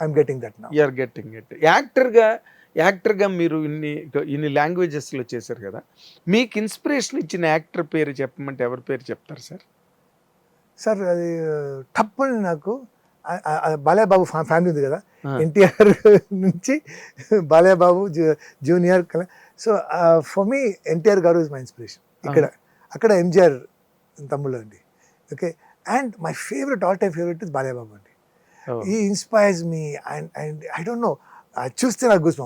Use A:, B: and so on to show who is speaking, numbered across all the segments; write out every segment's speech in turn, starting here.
A: I'm getting that నా
B: you're getting it యాక్టర్గా యాక్టర్గా మీరు ఇన్ని ఇన్ని లాంగ్వేజెస్లో చేశారు కదా. మీకు ఇన్స్పిరేషన్ ఇచ్చిన యాక్టర్ పేరు చెప్పమంటే ఎవరి పేరు చెప్తారు సార్?
A: సార్ అది తప్పని నాకు బాలయ్యబాబు ఫ్యా- ఫ్యామిలీ ఉంది కదా. ఎన్టీఆర్ నుంచి Balayyababu ju- junior so for me NTR గారు ఇస్ మై ఇన్స్పిరేషన్ ఇక్కడ అక్కడ ఎంజిఆర్ తమ్ముళ్ళు అండి okay and my favourite all time favourite is Balayyababu అండి.
B: Oh.
A: He inspires me and and I don't know చూస్తే నాకు గుస్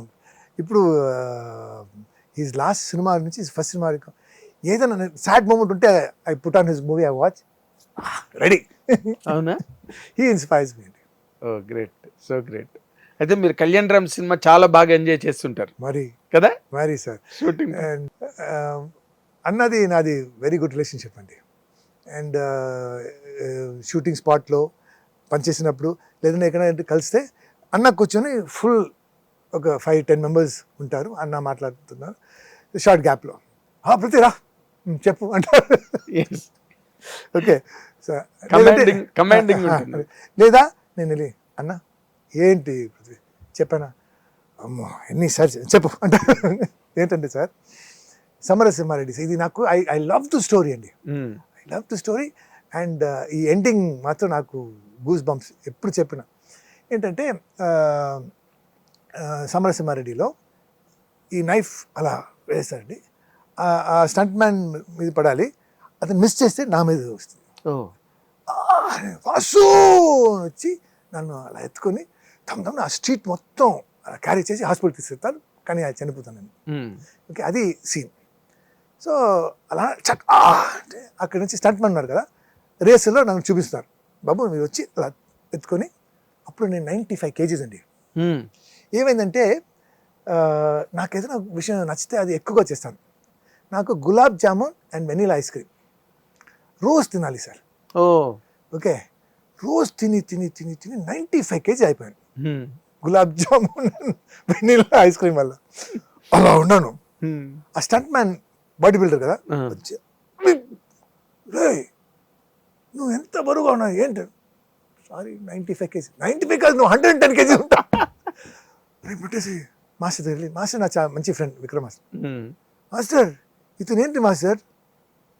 A: ఇప్పుడు హీస్ లాస్ట్ సినిమా నుంచి ఫస్ట్ సినిమా వరకు ఏదైనా సాడ్ మూమెంట్ ఉంటే I put on his movie I watch ready
B: అవునా?
A: He inspires me అండి
B: ఓ గ్రేట్ సో గ్రేట్ అయితే మీరు కళ్యాణ్ రామ్ సినిమా చాలా బాగా ఎంజాయ్ చేస్తుంటారు.
A: మరి.
B: కదా?
A: మరి సార్
B: షూటింగ్
A: అన్నది నాది వెరీ గుడ్ రిలేషన్షిప్ అండి. అండ్ షూటింగ్ స్పాట్లో పనిచేసినప్పుడు లేదంటే ఎక్కడైనా కలిస్తే అన్న కూర్చొని ఫుల్ ఒక ఫైవ్ టెన్ మెంబర్స్ ఉంటారు అన్న మాట్లాడుతున్నారు షార్ట్ గ్యాప్లో. ప్రతి రా ఉమ్, చెప్పు అంటారు. ఓకే.
B: ఉంటుంది.
A: లేదా నేను వెళ్ళి అన్న ఏంటి పృథ్వీ చెప్పానా? అమ్మో ఎన్ని సార్ చెప్పు అంటే ఏంటంటే సార్ సమరసింహారెడ్డి ఇది నాకు I I love to story అండి. I love to story and ఈ ఎండింగ్ మాత్రం నాకు గూస్ బంప్స్ ఎప్పుడు చెప్పిన. ఏంటంటే సమరసింహారెడ్డిలో ఈ నైఫ్ అలా వేస్తారండి ఆ- స్టంట్ మ్యాన్ మీద పడాలి. అతను మిస్ చేస్తే నా మీద వస్తుంది. వాసు వచ్చి నన్ను అలా ఎత్తుకొని తమ తమ ఆ స్ట్రీట్ మొత్తం క్యారీ చేసి హాస్పిటల్ తీసుకెళ్తారు. కానీ అది చనిపోతాను నేను. ఓకే అది సీన్. సో అలా చక్ ఆ! అంటే అక్కడి నుంచి స్టంట్ మ్యాన్ ఉన్నారు కదా రేసులో నన్ను చూపిస్తున్నారు. బాబు మీరు వచ్చి అలా ఎత్తుకొని అప్పుడు నేను నైంటీ ఫైవ్ కేజీస్ అండి. ఏమైందంటే నాకు ఏదైనా విషయం నచ్చితే అది ఎక్కువగా చేస్తాను. నాకు gulab jamun and vanilla ice cream. రోజు తినాలి సార్. ఓకే? రోజు తిని తిని తిని తిని నైంటీ ఫైవ్ కేజీ అయిపోయాను. Gulab jamun vanilla ice cream వల్ల. అలా ఉన్నాను. ఆ స్టంట్ మ్యాన్ బాడీ బిల్డర్ కదా? రే నువ్వు ఎంత బరువుగా ఉన్నావు ఏంటి? Sorry ninety five KG ninety five కాదు నువ్వు హండ్రెడ్ టెన్ కేజీ ఉంటా. రేపు పెట్టేసి మాస్టర్ వెళ్ళి, మాస్టర్ నా చా- మంచి ఫ్రెండ్ విక్రమ్ మాస్టర్ మాస్టర్ ఇతను ఏంటి మాస్టర్?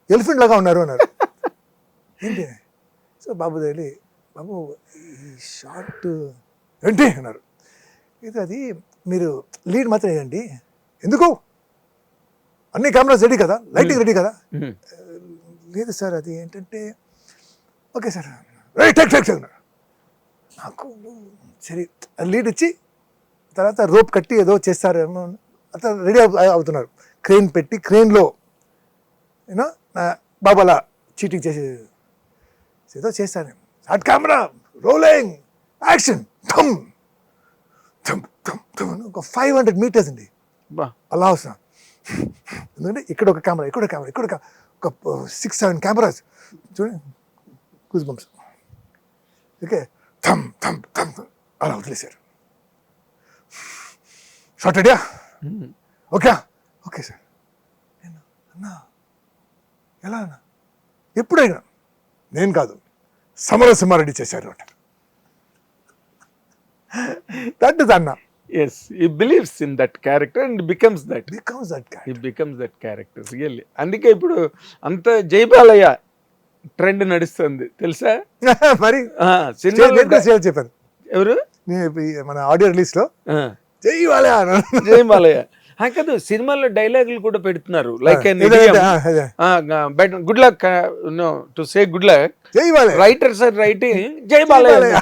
A: ఎలిఫెంట్ లాగా ఉన్నారు అన్నారు. ఏంటి? సో బాబు దగ్గర బాబు ఈ షార్ట్ ఏంటి? అన్నారు. ఇది అది మీరు లీడ్ మాత్రం వేయండి. ఎందుకు? అన్ని కెమెరాస్ రెడీ కదా? లైటింగ్ రెడీ కదా? లేదు సార్ అది ఏంటంటే okay sir. Tech tech tech. నాకు సరే లీడ్ ఇచ్చి తర్వాత రోప్ కట్టి ఏదో చేస్తారేమో అట్లా రెడీ అవుతున్నారు. క్రెయిన్ పెట్టి క్రెయిన్లో యూనో బాబు అలా చీటింగ్ చేసి ఏదో చేస్తాను షార్ట్ కెమెరా రోలింగ్ యాక్షన్ థమ్ థమ్ థమ్ థమ్ ఒక ఫైవ్ హండ్రెడ్ మీటర్స్ అండి. అలా వస్తున్నా. ఎందుకంటే ఇక్కడ ఒక కెమెరా ఇక్కడ ఒక కెమెరా ఇక్కడ ఒక- ఒక సిక్స్ సెవెన్ కెమెరాస్ చూడండి. Goose bumps okay? థమ్ థమ్ థమ్ అలా వదిలేశారు. షార్ట్ రెడీయా? ఓకే? Okay sir. నేను అన్నా? ఎలా అన్నా? ఎప్పుడైనా? నేను కాదు. సమరసింహారెడ్డి చేశారు అంటారు దట్ ఇస్ అన్న.
B: Yes he believes in that character and becomes that
A: becomes that
B: becomes that character really అందుకే ఇప్పుడు అంత జైబాలయ్య ట్రెండ్ నడుస్తుంది. తెలుసా?
A: మరి చేయాలి చెప్పాను
B: ఎవరు?
A: మన ఆడియో
B: రిలీజ్లో
A: జై
B: ఆ, కాదు సినిమాలో డైలాగులు కూడా పెడుతున్నారు. Like. Good luck no to say good luck
A: Jai
B: writers are writing Jai Balayya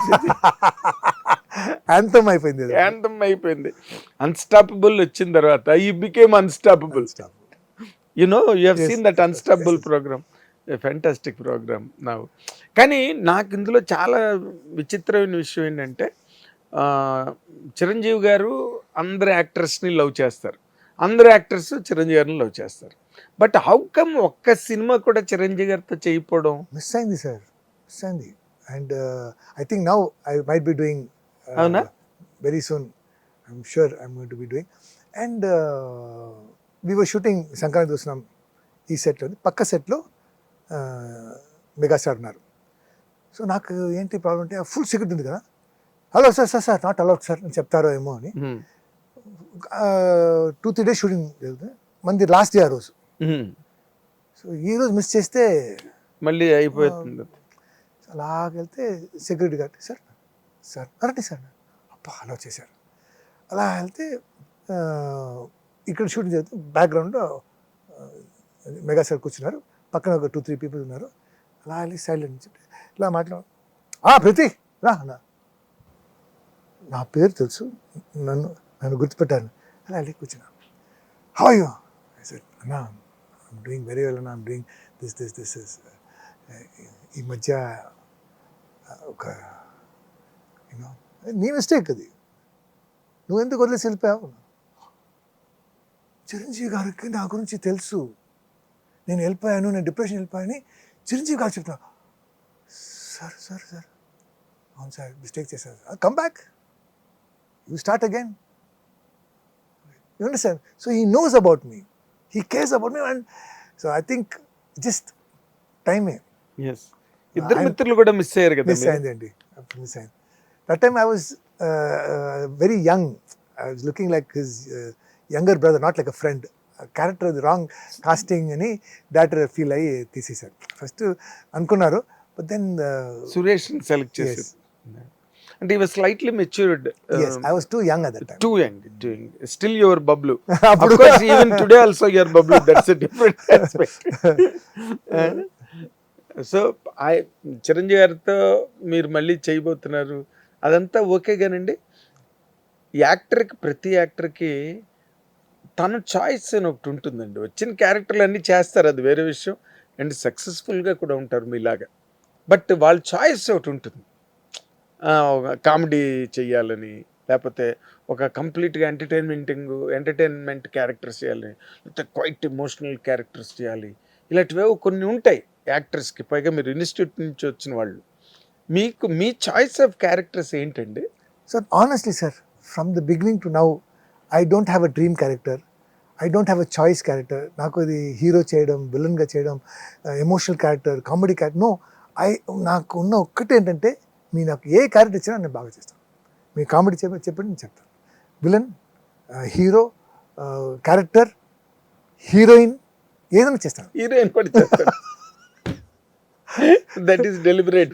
A: అంతం అయిపోయింది అది.
B: యాంతం అయిపోయింది. అన్స్టాపబుల్ వచ్చిన తర్వాత he became unstoppable you know you
A: Yes,
B: seen that unstoppable program fantastic program నా కానీ నాకు ఇందులో చాలా విచిత్రమైన విషయం ఏంటంటే చిరంజీవి గారు అందరు యాక్టర్స్ని లవ్ చేస్తారు. అందరు యాక్టర్స్ చిరంజీవి గారిని లవ్ చేస్తారు. బట్ హౌ కమ్ ఒక్క సినిమా కూడా చిరంజీవి గారితో చేయకపోవడం?
A: మిస్ అయింది సార్ మిస్ అయింది. And I think now I might be doing
B: అవునా?
A: Very soon I'm sure I'm going to be doing and we were shooting Sankranti చూస్తున్నాం ఈ సెట్లో పక్క సెట్లో మెగాస్టార్ ఉన్నారు. సో నాకు ఏంటి ప్రాబ్లం అంటే ఫుల్ సెక్యూరిటీ ఉంది కదా. Hello sir sir sir not allowed sir అని చెప్తారో ఏమో అని. టూ త్రీ డేస్ షూటింగ్ జరుగుతుంది. మంది లాస్ట్ డే ఆ రోజు. సో ఈ రోజు మిస్ చేస్తే
B: మళ్ళీ అయిపోతుంది.
A: అలాగెళ్తే సెక్యూరిటీ గార్డ్ సార్ సార్ అరండి సార్ అప్ప అలా చేశారు. అలా వెళ్తే ఇక్కడ షూటింగ్ జరుగుతుంది. బ్యాక్గ్రౌండ్ మెగా సార్ కూర్చున్నారు. పక్కన ఒక టూ త్రీ పీపుల్ ఉన్నారు. అలా వెళ్ళి సైలెంట్ ఇలా మాట్లాడు. ప్రతి రా అన్న. నా పేరు తెలుసు. నన్ను నన్ను గుర్తుపెట్టాను. అలా వెళ్ళి కూర్చున్నాను హాయో అన్నా ఐమ్ డూయింగ్ వెరీ వెల్ అన్న. I'm doing this this this is ఈ మధ్య ఒక యూనో నీ మిస్టేక్ అది. నువ్వు ఎందుకు వదిలేసి వెళ్ళిపోయావు? చిరంజీవి గారికి నా గురించి తెలుసు. నేను వెళ్ళిపోయాను నేను డిప్రెషన్ వెళ్ళిపోయాను చిరంజీవి గారు చెప్తున్నా సార్ సార్ సార్. అవును సార్ మిస్టేక్ చేశారు. Come back you start again you understand so he knows about me he cares about me and so I think just టైమే
B: ఇద్దరు మిత్రులు కూడా మిస్ అయ్యారు కదా
A: మిస్
B: మీరు.
A: అయిందండి. అప్పుడు మిస్ అయింది. That time I was very young I was looking like his younger brother not like a friend character wrong casting అని డైరెక్టర్ ఫీల్ అయ్యి తీసేశారు. ఫస్ట్ అనుకున్నారు బట్ దెన్
B: సురేష్ సెలెక్ట్ చేసి అంటే ఇవి slightly matured
A: I was too young at that
B: too young too young still your Bablu
A: అప్పుడు
B: even today also your Bablu that's different so I Chiranjeevi గారితో మీరు మళ్ళీ చేయబోతున్నారు అదంతా ఓకే కానండి యాక్టర్కి ప్రతి యాక్టర్కి తన చాయిస్ అని ఒకటి ఉంటుందండి. వచ్చిన క్యారెక్టర్లు అన్నీ చేస్తారు అది వేరే విషయం. అండ్ సక్సెస్ఫుల్గా కూడా ఉంటారు మీలాగా. బట్ వాళ్ళ చాయిస్ ఒకటి ఉంటుంది. కామెడీ చేయాలని లేకపోతే ఒక కంప్లీట్గా ఎంటర్టైన్మెంటింగ్ ఎంటర్టైన్మెంట్ క్యారెక్టర్స్ చేయాలి లేకపోతే క్వైట్ ఎమోషనల్ క్యారెక్టర్స్ చేయాలి. ఇలాంటివేవో కొన్ని ఉంటాయి యాక్టర్స్కి పైగా మీరు ఇన్స్టిట్యూట్ నుంచి వచ్చిన వాళ్ళు. మీకు మీ చాయిస్ ఆఫ్ క్యారెక్టర్స్ ఏంటండి?
A: Sir honestly sir from the beginning to now I don't have a dream character I don't have a choice character నాకు ఇది హీరో చేయడం విలన్గా చేయడం emotional character comedy character no I నాకు ఉన్న ఒక్కటి ఏంటంటే మీ నాకు ఏ క్యారెక్టర్ ఇచ్చినా నేను బాగా చేస్తాను. మీ కామెడీ చెప్ప చెప్పండి నేను చెప్తాను. విలన్ హీరో క్యారెక్టర్ హీరోయిన్ ఏదైనా చేస్తాను.
B: హీరోయిన్ కూడా that is deliberate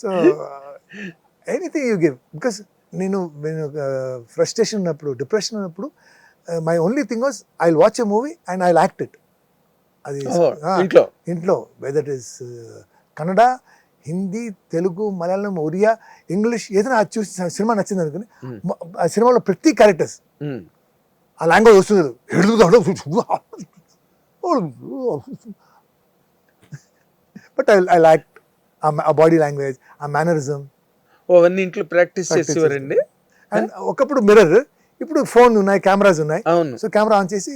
A: so anything you give because నేను నేను ఫ్రస్ట్రేషన్ ఉన్నప్పుడు డిప్రెషన్ ఉన్నప్పుడు my only thing was I watch a movie and I act it అది
B: ఇంట్లో?
A: ఇంట్లో. Whether is Kannada Hindi Telugu Malayalam Oriya English ఏదైనా అది చూసి సినిమా నచ్చింది అనుకుని ఆ సినిమాలో ప్రతి క్యారెక్టర్స్. ఆ లాంగ్వేజ్ వస్తుంది బట్ ఐ ఐ లైక్ ఆ బాడీ లాంగ్వేజ్ ఆ మేనరిజం
B: అవన్నీ ఇంట్లో ప్రాక్టీస్ చేసేవారండి.
A: అండ్ ఒకప్పుడు మిర్రర్ ఇప్పుడు ఫోన్ ఉన్నాయి కెమెరాస్ ఉన్నాయి.
B: అవును.
A: సో కెమెరా ఆన్ చేసి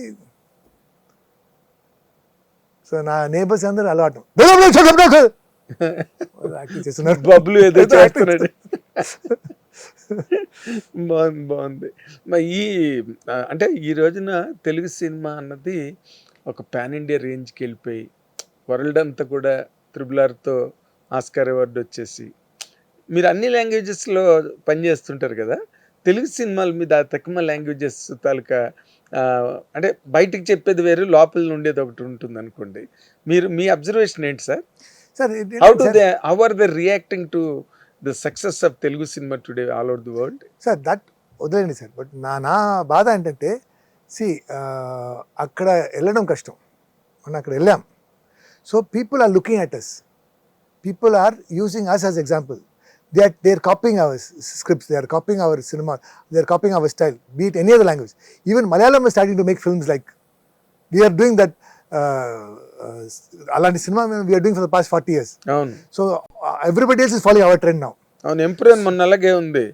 A: సో నా నేబర్స్ అందరూ అలవాటు. యాక్టింగ్ చేస్తున్నారు.
B: బబ్లు ఏదో చేస్తున్నాడు. బాగుంది బాగుంది. మరి ఈ అంటే ఈ రోజున తెలుగు సినిమా అన్నది ఒక పాన్ ఇండియా రేంజ్కి వెళ్ళిపోయి వరల్డ్ అంతా కూడా త్రిబుల్ ఆర్తో ఆస్కార్ అవార్డు వచ్చేసి మీరు అన్ని లాంగ్వేజెస్లో పనిచేస్తుంటారు కదా? తెలుగు సినిమాల మీద తక్కువ లాంగ్వేజెస్ తాలూకా అంటే బయటికి చెప్పేది వేరు లోపల ఉండేది ఒకటి ఉంటుంది అనుకోండి. మీరు మీ అబ్జర్వేషన్ ఏంటి sir?
A: Sir
B: how do they how are they reacting to the success of Telugu cinema today all over the world?
A: Sir that వదిలేండి సార్. బట్ నా నా బాధ ఏంటంటే సి అక్కడ వెళ్ళడం కష్టం. మనం అక్కడ వెళ్ళాం. So people are looking at us people are using us as example they are they are copying our scripts they are copying our cinema they are copying our style beat any other language even Malayalam starting to make films like we're doing that అలాంటి cinema we're doing for the past forty years so everybody is following our trend now
B: అవును. Improve మొన్న అలాగే ఉంది.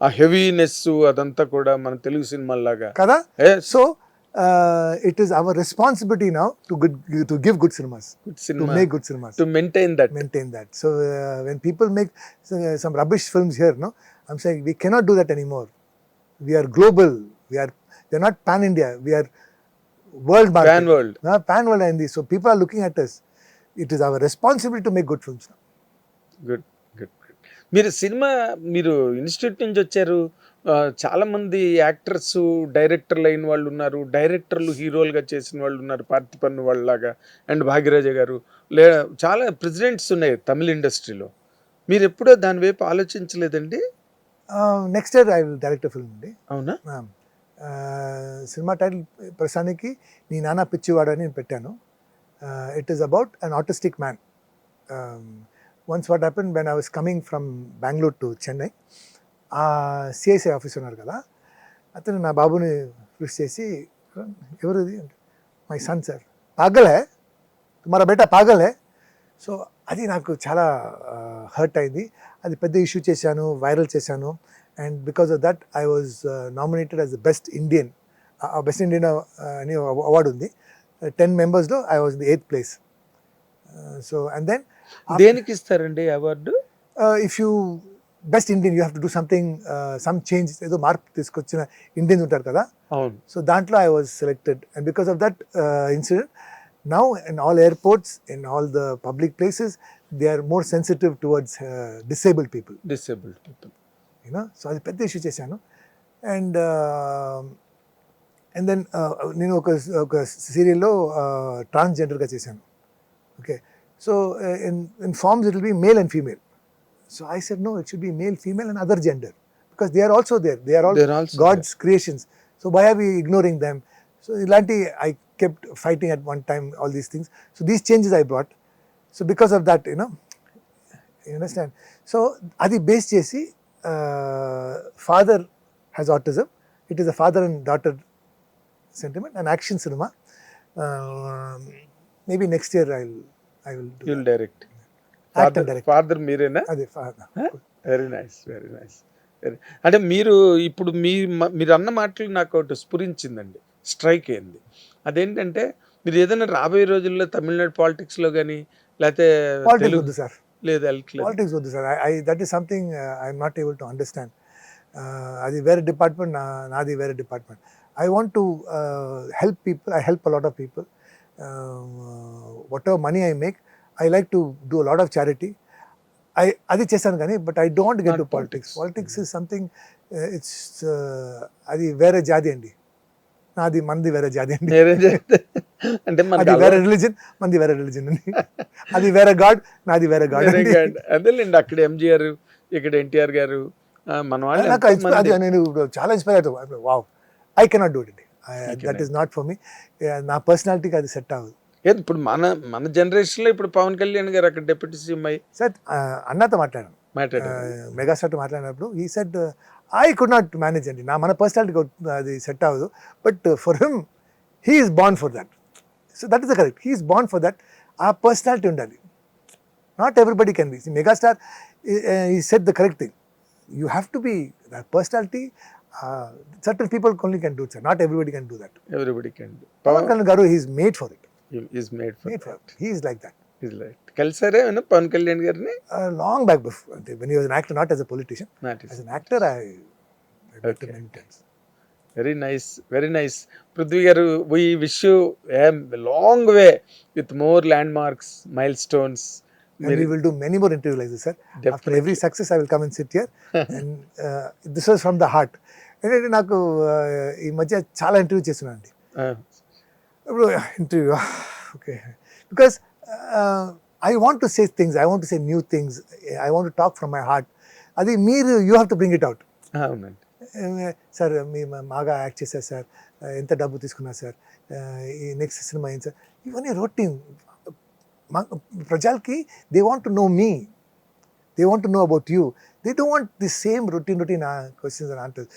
B: ఆ heaviness అదంతా కూడా మన తెలుగు సినిమాలాగా
A: కదా?
B: Yes.
A: So it is our responsibility now to good to give good cinemas
B: good
A: to
B: cinema
A: make good cinemas
B: to maintain that
A: maintain that so uh, when people make uh, some rubbish films here no i'm saying we cannot do that anymore we are global we are they're not pan india we are world market
B: pan world
A: Uh, pan world and so people are looking at us it is our responsibility to make good films now.
B: Good good good మీరు cinema మీరు institute నుంచి వచ్చారు ఆ, చాలా మంది actors డైరెక్టర్లు అయిన వాళ్ళు ఉన్నారు. డైరెక్టర్లు హీరోలుగా చేసిన వాళ్ళు ఉన్నారు. పార్థిపన్ను వాళ్ళలాగా అండ్ భాగ్యరాజ గారు. లే చాలా ప్రెసిడెంట్స్ ఉన్నాయి తమిళ ఇండస్ట్రీలో. మీరు ఎప్పుడో దాని వైపు ఆలోచించలేదండి?
A: Next year I will direct film అండి.
B: అవునా?
A: సినిమా టైటిల్ ప్రస్తుతానికి నీ నాన్న పిచ్చివాడు అని నేను పెట్టాను. It is about an autistic man once what happen when I was coming from Bengaluru to Chennai ఆ సిఐసిఐ ఆఫీస్ ఉన్నారు కదా అతను నా బాబుని ఫిక్స్ చేసి ఎవరు ఇది మై సన్ సార్. పాగల్? తుమారా బేటా పాగల్? సో అది నాకు చాలా హర్ట్ అయింది. అది పెద్ద ఇష్యూ చేశాను వైరల్ చేశాను. And because of that I was nominated as the best Indian. Best Indian అని అవార్డు ఉంది. టెన్ మెంబర్స్లో I was the eighth place. So and then
B: దేనికి ఇస్తారండి award?
A: If you best Indian you have to do something some change ఏదో మార్పు తీసుకొచ్చిన Indians ఉంటారు కదా? సో దాంట్లో I was selected. And because of that incident now in all airports in all the public places they are more sensitive towards disabled people.
B: Disabled people.
A: You know so అది పెద్ద issue చేశాను. And and then నేను ఒక ఒక సీరియల్లో ట్రాన్స్జెండర్గా చేశాను. Okay? So in in forms it will be male and female. So I said, no, it should be male, female, and other gender because they are also there. They
B: are all
A: God's there. creations. So why are we ignoring them? So Ilanti, I kept fighting at one time all these things. So these changes I brought. So because of that, you know, you understand. So Adi base Jesse, uh, father has autism. It is a father and daughter sentiment and action cinema. Uh, maybe next year I'll I will do. You'll that. direct.
B: Father మీరేనా?
A: Adi father.
B: Very nice very nice అంటే మీరు ఇప్పుడు మీ మీరు అన్న మాటలు నాకు ఒకటి స్ఫురించిందండి. Strike అయింది. అదేంటంటే మీరు ఏదైనా రాబోయే రోజుల్లో తమిళనాడు పాలిటిక్స్లో కానీ లేకపోతే తెలుగు
A: వద్దు సార్.
B: లేదు
A: పాలిటిక్స్ వద్దు sir. I that is something I'm not able to understand అది వేరే డిపార్ట్మెంట్ నాది వేరే department I want to help people I help lot of people whatever money I make I like to do lot of charity I అది చేశాను కానీ but I don't get to politics
B: politics.
A: Politics is something it's అది వేరే జాతి అండి. నాది మనది వేరే జాతి అండి.
B: అంటే
A: అది వేరే రిలీజన్ మనది వేరే రిలీజన్ అండి. అది వేరే గాడ్ నాది వేరే గాడ్.
B: అదేలేండి అక్కడ ఎంజిఆర్ ఇక్కడ ఎన్టీఆర్ గారు మన
A: నాకు
B: మంది-
A: అది నేను చాలా ఇన్స్పైర్ అవుతాను wow I cannot do it that. Is not for me నా పర్సనాలిటీకి అది సెట్ అవ్వదు.
B: ఏది ఇప్పుడు మన మన జనరేషన్లో ఇప్పుడు పవన్ కళ్యాణ్ గారు అక్కడ డిప్యూటీ సీఎం అయ్యి
A: సార్ అన్నతో మాట్లాడాను.
B: మాట్లాడారు.
A: మెగాస్టార్తో మాట్లాడినప్పుడు ఈ set I could not manage అండి. నా మన పర్సనాలిటీకి అది సెట్ అవ్వదు. But for him he is born for that so that is the correct he is born for that ఆ పర్సనాలిటీ ఉండాలి. Not everybody can be megastar ఈ set the correct thing you have to be that personality certain people only can do sir not everybody can do that
B: everybody can
A: Pawan Kalyan garu he's made for it
B: is made for
A: he is like that
B: is like కలిసారే Pawan Kalyan గారిని
A: long back అంటే when you was an actor not as a politician as an actor I.
B: Very nice very nice Prithvi garu we wish you long way with more landmarks milestones
A: And we will do many more interviews like this, sir. After every success, I will come and sit here. and uh, this was from the heart. నాకు uh, ఈ మధ్య చాలా interview చేస్తున్నాను అండి ఇప్పుడు interview okay because I want to say things I want to say new things I want to talk from my heart అది మీరు you have to bring it out sir మీ బాగా యాక్ట్ చేశారు సార్ ఎంత డబ్బు తీసుకున్నారు సార్ ఈ next cinema ఏంటి sir ఇవన్నీ రొటీన్ ప్రజలకి they want to know me they want to know about you they don't want the same routine routine questions and answers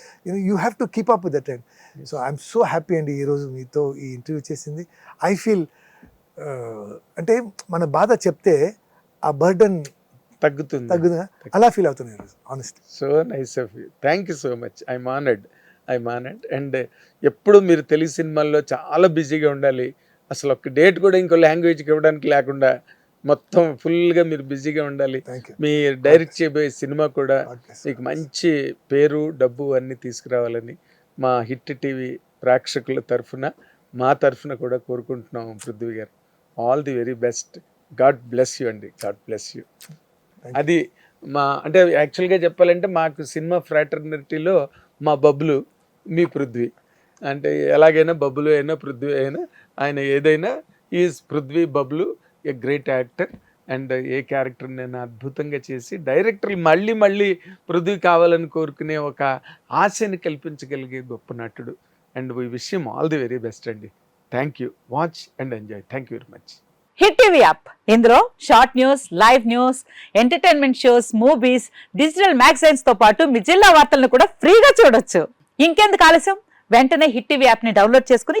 A: you have to keep up with that and so I'm so happy అండి ఈరోజు మీతో ఈ interview చేసింది. I feel అంటే మన బాధ చెప్తే ఆ బర్డన్
B: తగ్గుతుంది.
A: తగ్గుదా అలా ఫీల్ అవుతున్నాను ఈరోజు honest
B: so nice of you thank you so much I honoured I honoured and ఎప్పుడు మీరు తెలుగు సినిమాల్లో చాలా బిజీగా ఉండాలి. అసలు ఒక డేట్ కూడా ఇంకో లాంగ్వేజ్కి ఇవ్వడానికి లేకుండా మొత్తం ఫుల్గా మీరు బిజీగా ఉండాలి. మీ డైరెక్ట్ చేయబోయే సినిమా కూడా మీకు మంచి పేరు డబ్బు అన్నీ తీసుకురావాలని మా హిట్ టీవీ ప్రేక్షకుల తరఫున మా తరఫున కూడా కోరుకుంటున్నాం Prithvi garu. All the very best God bless you అండి. God bless you. అది మా అంటే యాక్చువల్గా చెప్పాలంటే మాకు సినిమా ఫ్రాటర్నిటీలో మా బబ్బులు మీ పృథ్వీ. అంటే ఎలాగైనా బబ్బులు అయినా పృథ్వీ అయినా ఆయన ఏదైనా is Prithvi Bablu a great actor and a character నేను అద్భుతంగా చేసి డైరెక్టర్లు మళ్ళీ మళ్ళీ పృథ్వీ కావాలని కోరుకునే ఒక ఆశని కల్పించగలిగే గొప్ప నటుడు. అండ్ వీ విషయం ఆల్ ది వెరీ బెస్ట్ అండి. Thank you. Watch and enjoy. Thank you very much.
C: Hit TV app. ఇందులో short news live news entertainment shows movies digital మ్యాగజైన్స్తో పాటు మీ జిల్లా వార్తలను కూడా ఫ్రీగా చూడొచ్చు. ఇంకెందుకు ఆలస్యం? వెంటనే హిట్ టీవీ యాప్ని డౌన్లోడ్ చేసుకుని